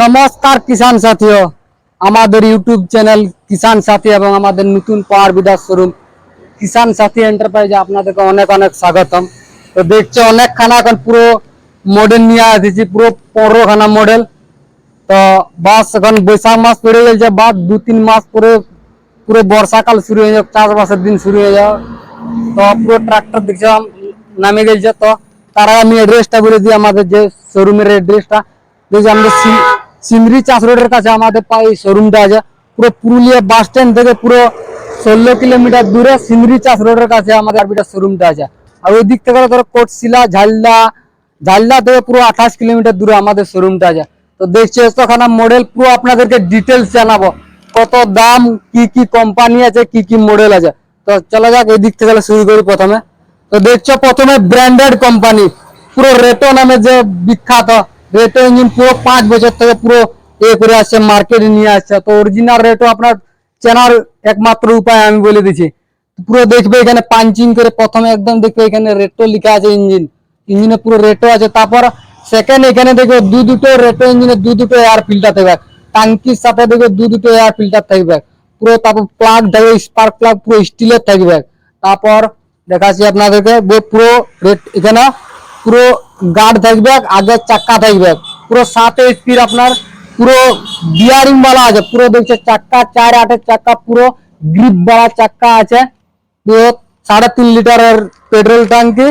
নমস্কার কিষান সাথীও, আমাদের YouTube channel কিষান সাথী এবং আমাদের নতুন পাওয়ার বিদাস শোরুম কিষান সাথী এন্টারপ্রাইজে আপনাদেরকে অনেক অনেক স্বাগতম। তো দেখছ অনেক খানা এখন পুরো মডেল নিয়ে আসেছি, পুরো পনেরো খানা মডেল তো বাস এখন বৈশাখ মাস পড়ে গেছে বাদ দু তিন মাস পরে পুরো বর্ষাকাল শুরু হয়ে যাবে চাষবাসের দিন শুরু হয়ে যাবে তো পুরো ট্রাক্টর দেখছিলাম নামে গেছে। তো তারা আমি অ্যাড্রেসটা বলে দিই, আমাদের যে শোরুমের অ্যাড্রেসটা দেখছি আমাদের সি- সিমরি চাষ রোডের কাছে আমাদের পা- এই শোরুমটা আছে। পুরো পুরুলিয়া বাস স্ট্যান্ড থেকে পুরো ষোলো কিলোমিটার দূরে সিমরি চাষ রোডের কাছে আমাদের আরবিটা শোরুমটা আছে। আর ওই দিক থেকে ধরো কোটশিলা, ঝালদা ঝালদা থেকে পুরো আঠাশ কিলোমিটার দূরে আমাদের শোরুমটা আছে। তো দেখছি এতখানা মডেল পুরো আপনাদেরকে ডিটেলস জানাব। কত দাম, কি কি কোম্পানি আছে, কি কি মডেল আছে। তো চলো যাক, এই দিক থেকে শুরু করি প্রথমে। তো দেখছ, প্রথমে ব্র্যান্ডেড কোম্পানি পুরো রেটো নামে যে বিখ্যাত। রেটো ইঞ্জিন পুরো পাঁচ বছর থেকে পুরো এ করে আসছে মার্কেটে নিয়ে আসছে তো অরিজিনাল রেটো আপনার চেনার একমাত্র উপায় আমি বলে দিচ্ছি পুরো দেখবে এখানে পাঞ্চিং করে প্রথমে একদম দেখবে এখানে রেটো লেখা আছে ইঞ্জিন ইঞ্জিনে পুরো রেটো আছে তারপর সেকেন্ড এখানে দেখবে দু দুটো রেটো ইঞ্জিনে দু দুটো এয়ার ফিল্টার থাকবে টাঙ্কির সাথে দেখবে দু দুটো এয়ার ফিল্টার থাকবে পুরো তারপর প্লাগ থাকবে স্পার্ক প্লাগ পুরো স্টিলের থাকবে তারপর দেখাচ্ছি আপনাদেরকে বে- পুরো রেট এখানে পুরো গার্ড থাকবে আগের চাক্কা থাকবে পুরো সাত স্পিড আপনার পুরো বিয়ারিং वाला আছে পুরো দেখছে চাক্কা চার আটের চাক্কা পুরো গ্রিপ वाला চাক্কা আছে পুরো সাড়ে তিন লিটারের পেট্রোল ট্যাঙ্কি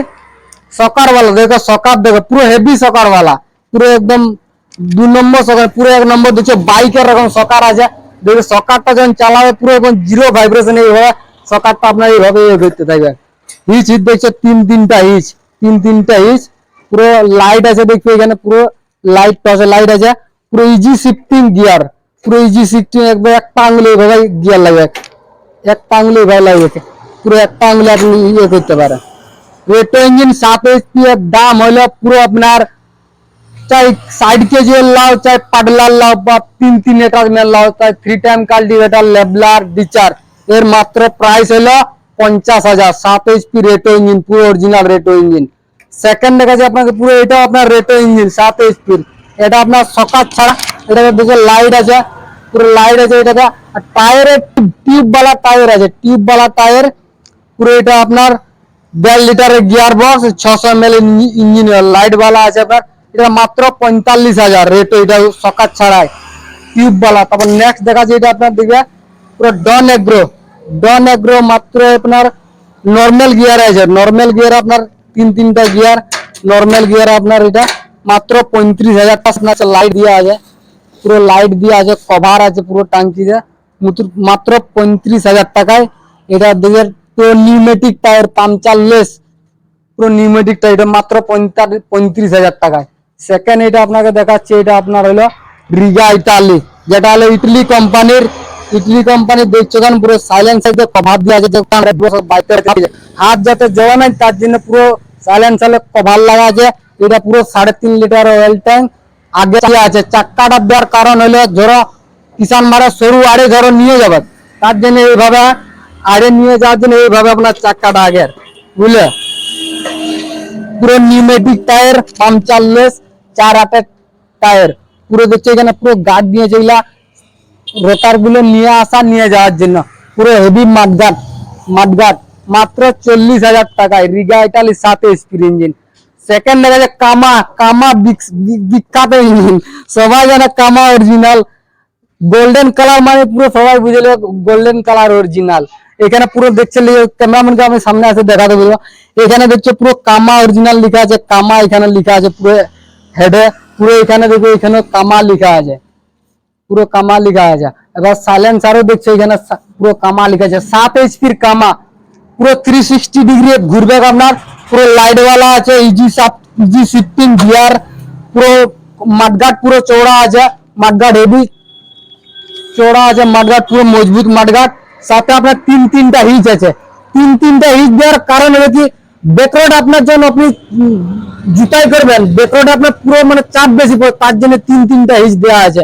সকার वाला দেখো সকার দেখো পুরো হেভি সকার वाला পুরো একদম দু নম্বর সকার পুরো এক নম্বর দেখছো বাইকের রকম সকার আছে দেখো সকারটা যখন চালাবে পুরো একদম জিরো ভাইব্রেশন এইভাবে সকারটা আপনার এইভাবে ইয়ে করতে থাকবে হিচ হিচ দেখছো তিন তিনটা হিচ তিন তিনটা হিচ পুরো লাইট আছে দেখছো এখানে পুরো লাইট আছে লাইট আছে পুরো ইজি শিফটিং গিয়ার পুরো ইজি শিফটিং একবার একটা আঙুলে এইভাবে গিয়ার লাগবে একটা আঙুলে এইভাবে লাগবে পুরো একটা আঙুলে আপনি ইয়ে করতে পারেন রেটো ইঞ্জিন সাত এইচপি এর দাম হলো পুরো আপনার চাই সাইড কেজি এর লাও চাই পাডলার লাও বা তিন তিন এটাচমেন্ট লাও চাই থ্রি টাইম কাল্টিভেটার লেবলার ডিচার এর মাত্র প্রাইস হলো পঞ্চাশ হাজার সাত এইচপি রেটো ইঞ্জিন পুরো অরিজিনাল রেটো ইঞ্জিন সেকেন্ড দেখাচ্ছে আপনাকে পুরো এটা আপনার রেটো ইঞ্জিন সাত এইচপি এটা আপনার সকাত ছাড়া এটা দেখে লাইট আছে পুরো লাইট আছে এটাতে আর টায়ারের টিউব বালা টায়ার আছে টিউব বালা টায়ার পুরো এটা আপনার দেড় লিটারের গিয়ার বক্স ছশো এম এল ইঞ্জিন লাইট বালা আছে আপনার এটা মাত্র পঁয়তাল্লিশ হাজার রেট এটা সকাত ছাড়াই টিউব বালা তারপর নেক্সট দেখা যায় এটা আপনার দেখবে পুরো ডন এগ্রো ডন এগ্রো মাত্র আপনার নর্মাল গিয়ার আছে নর্মাল গিয়ার আপনার তিন তিনটা গিয়ার নর্মাল গিয়ার আপনার এটা মাত্র পঁয়ত্রিশ হাজার টাকা লাইট দেওয়া আছে পুরো লাইট দিয়ে আছে কভার আছে পুরো টাঙ্কিতে মুতুর- মাত্র পঁয়ত্রিশ হাজার টাকায় এটা দেখে পুরো নিউমেটিক টায়ার পাংচার লেস পুরো নিউমেটিক টায়ার এটা মাত্র পঁয়তাল্লিশ পঁয়ত্রিশ হাজার টাকায় সেকেন্ড এটা আপনাকে দেখাচ্ছি এটা আপনার হলো রিগা ইটালি যেটা হলো ইটালি কোম্পানির ইটালি কোম্পানির দেখছ কেন পুরো সাইলেন্স সাইডে কভার দিয়ে আছে। আমরা বাইকে হাত যাতে যাওয়া নাই তার জন্য পুরো সাইলেন্স কভার লাগা আছে। এটা পুরো সাড়ে তিন লিটার অয়েল ট্যাঙ্ক আগে আছে? চাক্কাটা দেওয়ার কারণ হলো, ধরো কিষান মারা সরু আড়ে ধরো নিয়ে যাবে। তার জন্য এইভাবে, আড়ে নিয়ে যাওয়ার জন্য এইভাবে আপনার চাক্কাটা আগের। বুঝলে? পুরো নিউমেটিক টায়ার পাংচারলেস চার আটের টায়ার পুরো দেখছ এখানে পুরো গার্ড দিয়েছে এগুলা রোটারগুলো নিয়ে আসা, নিয়ে যাওয়ার জন্য। পুরো হেভি মাঠগাট মাঠগাট মাত্র চল্লিশ হাজার টাকায় রিগা ইটালি সাথে স্পিড ইঞ্জিন সেকেন্ড দেখা যায় কামা কামা বিখ্যাত ইঞ্জিন সবাই জানে কামা অরিজিনাল গোল্ডেন কালার মানে পুরো সবাই বুঝে গোল্ডেন কালার অরিজিনাল এখানে পুরো দেখছে ক্যামেরাম্যানকে আমি সামনে আসে দেখাতে বলব। এখানে দেখছ পুরো কামা অরিজিনাল লেখা আছে, কামা এখানে লেখা আছে পুরো হেডে পুরো এখানে দেখো এখানে কামা লেখা আছে। পুরো কামা লেখা আছে। এবার সাইলেন্সারও দেখছ এখানে পুরো কামা লেখা আছে। সাত এইচপির কামা। পুরো থ্রি সিক্সটি ডিগ্রি ঘুরবে আপনার। পুরো লাইট वाला আছে ইজি ইজি শিফটিং গিয়ার পুরো মাঠঘাট পুরো চৌড়া আছে, মাঠঘাট হেভি চৌড়া আছে, মাঠঘাট পুরো মজবুত মাঠঘাট। সাথে আপনার তিন তিনটা হিচ আছে। তিন তিনটা হিচ দেওয়ার কারণ হলো কি? বেকরোড আপনার জন্য আপনি জুতাই করবেন। বেকরোড আপনার পুরো মানে চাপ বেশি পড়ে, তার জন্য তিন তিনটা হিচ দেওয়া আছে।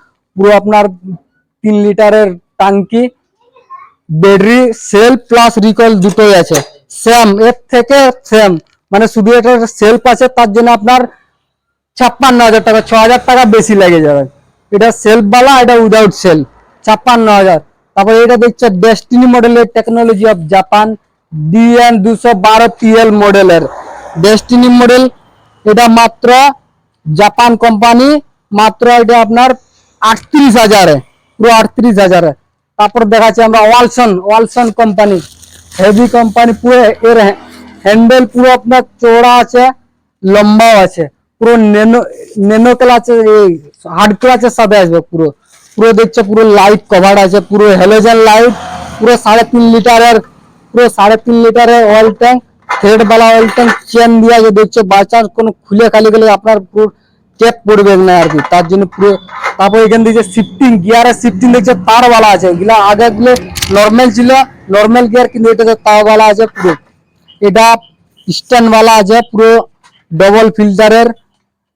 পুরো আপনার তিন লিটারের টাঙ্কি ব্যাটারি সেল প্লাস রিকল দুটোই আছে। সেম এর থেকে সেম মানে শুধু এটার সেলফ আছে তার জন্য আপনার ছাপ্পান্ন হাজার টাকা ছ হাজার টাকা বেশি লেগে যাবে। এটা সেলফ বালা, এটা উইদাউট সেল ছাপ্পান্ন হাজার। তারপরে এটা দেখছে ডেস্টিনি মডেলের টেকনোলজি অফ জাপান ডিএন দুশো বারো টিএল মডেলের ডেস্টিনি মডেল এটা মাত্র জাপান কোম্পানি মাত্র এটা আপনার আটত্রিশ হাজারে পুরো আটত্রিশ হাজারে তারপর দেখাচ্ছি আমরা Walson Walson company heavy company পুরো এর হ্যান্ডেল পুরো আপনার চওড়া আছে লম্বাও আছে পুরো নেনো নেনো ক্লাচে হার্ড ক্লাচের সাথে আসবে পুরো পুরো দেখছে পুরো লাইট কভার আছে পুরো হ্যালোজেন লাইট পুরো সাড়ে তিন লিটারের পুরো সাড়ে তিন লিটারের অয়েল ট্যাঙ্ক থ্রেড বালা অয়েল ট্যাঙ্ক চেন দিয়ে আছে দেখছে বাচ্চার কোনো খুলে খালি গেলে আপনার পুরো টেপ পড়বে না আর কি তার জন্য পুরো তারপর এখান থেকে শিফটিং গিয়ারের শিফটিং দেখছে তার বালা আছে এগুলা আগে গুলো নর্মাল ছিল নর্মাল গিয়ার কিন্তু এটাতে তার বালা আছে পুরো এটা স্ট্যান্ড বালা আছে পুরো ডবল ফিল্টারের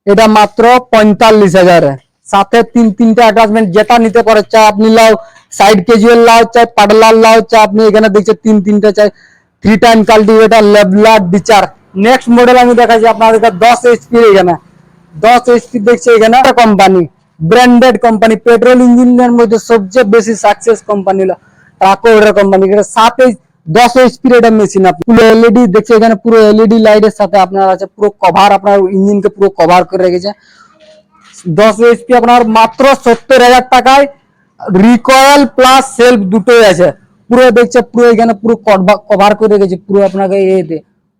এটা মাত্র পঁয়তাল্লিশ হাজারে সাথে তিন তিনটা অ্যাটাচমেন্ট যেটা নিতে পারে চা আপনি লাও সাইড কেজুয়াল লাও চাই পাডলার লাও চা আপনি এখানে দেখছেন তিন তিনটা চাই থ্রি টাইম কাল্টিভেটার লেবলার বিচার নেক্সট মডেল আমি দেখাচ্ছি আপনাদের দশ এইচপি এখানে দশ এইচপি দেখছি এখানে কোম্পানি ব্র্যান্ডেড কোম্পানি পেট্রোল ইঞ্জিনের মধ্যে সবচেয়ে বেশি সাকসেস কোম্পানি হলো টাকো কোম্পানি এটা সাত এইচ দশ এইচপির এটা মেশিন আপনি পুরো এলইডি দেখছি এখানে পুরো এলইডি লাইটের সাথে আপনার আছে পুরো কভার আপনার ইঞ্জিনকে পুরো কভার করে রেখেছে দশ এইচপি আপনার মাত্র সত্তর হাজার টাকায় রিকয়েল প্লাস সেলফ দুটোই আছে পুরো দেখছে পুরো এখানে পুরো কভার করে রেখেছে পুরো আপনাকে এতে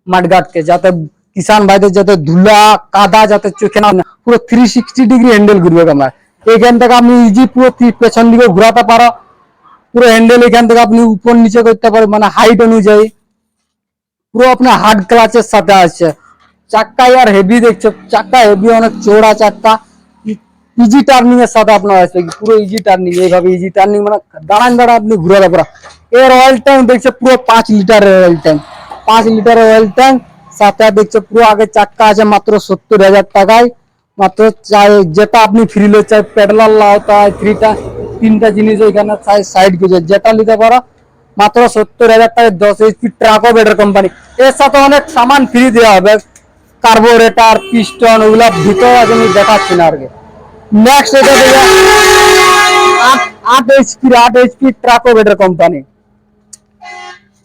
মাঠঘাটকে যাতে কিষান ভাইদের যাতে ধুলা কাদা যাতে চোখে না পুরো থ্রি সিক্সটি ডিগ্রি হ্যান্ডেল ঘুরবে আপনার এখান থেকে আপনি ইজি পুরো তি- পেছন দিকে ঘোরাতে পারো পুরো হ্যান্ডেল এখান থেকে আপনি উপর নিচে করতে পারো মানে হাইট অনুযায়ী পুরো আপনার হার্ড ক্লাচের সাথে আছে চাক্কা আর হেভি দেখছো চাক্কা হেভি অনেক চৌড়া চাক্কা ইজি টার্নিং এর সাথে আপনার আসবে পুরো ইজি টার্নিং এইভাবে ইজি টার্নিং মানে দাঁড়ান দাঁড়ান আপনি ঘুরে পুরো এর অয়েল ট্যাঙ্ক দেখছে পুরো পাঁচ লিটারের অয়েল ট্যাঙ্ক পাঁচ লিটারের অয়েল ট্যাঙ্ক সাথে দেখছে পুরো আগে চাক্কা আছে মাত্র সত্তর হাজার টাকায়। মাত্র চাই, যেটা আপনি ফ্রি লো চাই পেডলার লাও তাই থ্রিটা তিনটা জিনিস ওইখানে চাই সাইড কিছু যেটা নিতে পারো, মাত্র সত্তর হাজার টাকায় দশ এইচপি ট্রাকও বেটার কোম্পানি এর সাথে অনেক সামান ফ্রি দেওয়া হবে। কার্বোরেটার পিস্টন ওগুলা ভিতরে আছে আমি দেখাচ্ছি না আর কি নেক্সট এটা আট আট এইচপি আট এইচপি ট্রাকো বেটার কোম্পানি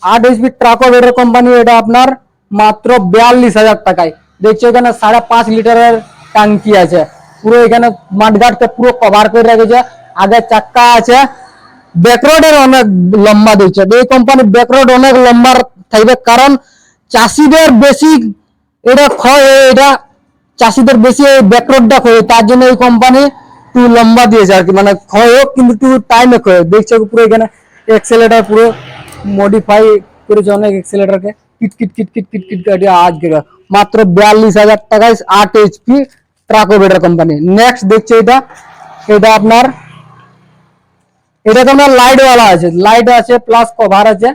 আট এইচপি ট্রাকো বেটার কোম্পানি এটা আপনার মাত্র বিয়াল্লিশ হাজার টাকায়। দেখছ এখানে সাড়ে পাঁচ লিটারের ট্যাঙ্কি আছে। পুরো এখানে মাঠঘাটকে পুরো কভার করে রেখেছে। আগে চাক্কা আছে। ব্যাকরোডের অনেক লম্বা দিচ্ছে এই কোম্পানি ব্যাকরোড অনেক লম্বা থাকবে। কারণ চাষিদের বেশি এটা ক্ষয় এটা চাষিদের বেশি এই ব্যাকরোডটা ক্ষয় তার জন্য এই কোম্পানি একটু লম্বা দিয়েছে আর কি। মানে ক্ষয় হোক, কিন্তু একটু টাইমে ক্ষয়। দেখছ পুরো এখানে এক্সেলেটার পুরো মডিফাই করেছে অনেক এক্সেলেটারকে kit kit kit kit kit kit কাটিয়ে আজকে মাত্র বিয়াল্লিশ হাজার টাকায় আট এইচপি ট্রাকোবেটার কোম্পানি নেক্সট দেখছ এটা। এটা আপনার, এটা তোমার লাইট ওয়ালা আছে। লাইট আছে প্লাস কভার আছে।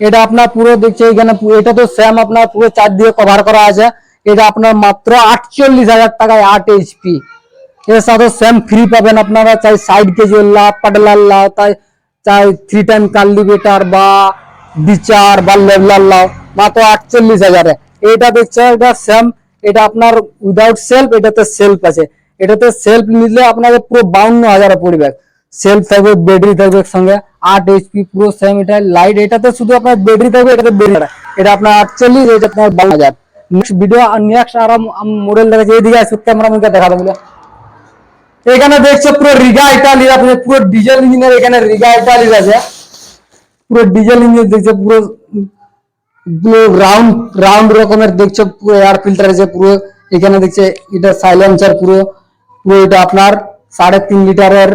এটা আপনার পুরো দেখছে এখানে, এটা তো স্যাম আপনার পুরো চার দিয়ে কভার করা আছে। এটা আপনার মাত্র আটচল্লিশ হাজার টাকায় আট এইচপি এর সাথে স্যাম ফ্রি পাবেন আপনারা। চাই সাইড কেজি লাভ পাডলার লাভ, তাই, চাই থ্রি টাইম কাল্টিভেটার বা বিচার বা লেভলার লাভ, মাত্র আটচল্লিশ হাজারে। এটা দেখছে এটা স্যাম এটা আপনার উইদাউট সেলফ এটাতে সেলফ আছে। এটাতে সেলফ নিলে আপনাদের পুরো বাউন্ন হাজারে পড়বে। সেলফ থাকবে ব্যাটারি থাকবে সঙ্গে আট এইচপি পুরো সেম এটা লাইট এটাতে শুধু আপনার ব্যাটারি থাকবে, এটাতে ব্যাটারি এটা আপনার আটচল্লিশ, এটা আপনার বাউন্ন হাজার। নেক্সট ভিডিও নেক্সট আরাম মডেল দেখাচ্ছি এইদিকে আসবে ক্যামেরা মুখে দেখা দেবো এখানে দেখছ পুরো রিগা ইটালি আপনি পুরো ডিজেল ইঞ্জিনের এখানে রিগা ইটালি আছে। পুরো ডিজেল ইঞ্জিন দেখছ, পুরো পুরো রাউন্ড রাউন্ড রকমের দেখছ, পুরো এয়ার ফিল্টার আছে পুরো এখানে দেখছে, এটা সাইলেন্সার পুরো পুরো এটা আপনার সাড়ে তিন লিটারের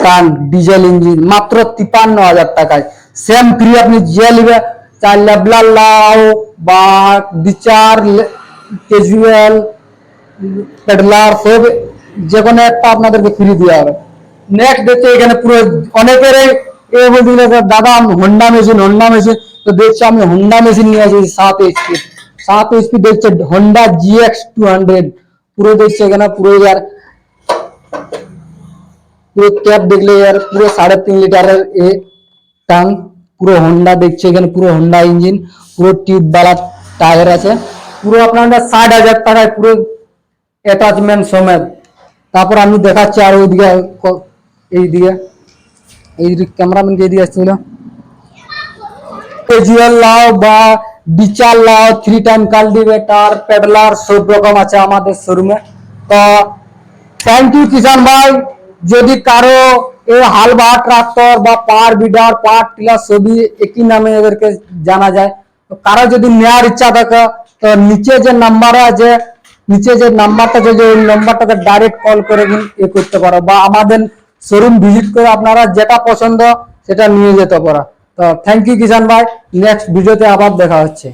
টান ডিজেল ইঞ্জিন মাত্র তিপান্ন হাজার টাকায়। সেম ফ্রি আপনি যে নিবে চার লেবলার লাউ বা বিচার ক্যাজুয়াল পেডলার সব যে কোনো একটা আপনাদেরকে ফ্রি দেওয়া হবে। নেক্সট দেখছে এখানে পুরো অনেকের এ বলছিল যে দাদা হোন্ডা মেশিন হোন্ডা মেশিন তো দেখছি আমি হোন্ডা মেশিন নিয়ে আসি সাত এইচপি সাত এইচপি দেখছে হোন্ডা জিএক্স টু হান্ড্রেড পুরো দেখছে এখানে পুরো ইয়ার পুরো ক্যাপ দেখলে यार পুরো সাড়ে তিন লিটারের এ টাং পুরো হোন্ডা দেখছে এখানে পুরো হোন্ডা ইঞ্জিন পুরো টিউব বালা টায়ার আছে পুরো আপনার ষাট হাজার টাকায় পুরো অ্যাটাচমেন্ট সমেত তারপর আমি দেখাচ্ছি আর ওইদিকে ক- এইদিকে কে দিয়ে আসছিল। কেজুয়াল লাও বা বিচার লাও থ্রি টাইম কাল্টিভেটার পেডলার সব রকম আছে আমাদের শোরুমে তো থ্যাংক ইউ কিষান ভাই। যদি কারও এই হালবা ট্রাক্টর বা পাওয়ার বিডার পাওয়ার টিলার সবই একই নামে এদেরকে জানা যায়, তো কারও যদি নেওয়ার ইচ্ছা থাকে, তো নিচে যে নাম্বার আছে, নিচে যে নাম্বারটা যে ওই নাম্বারটাতে ডাইরেক্ট কল করে এ করতে পারো। বা আমাদের শোরুম ভিজিট করে আপনারা যেটা পছন্দ সেটা নিয়ে যেতে পারা। তো থ্যাংক ইউ কিষান ভাই। নেক্সট ভিডিওতে আবার দেখা হচ্ছে।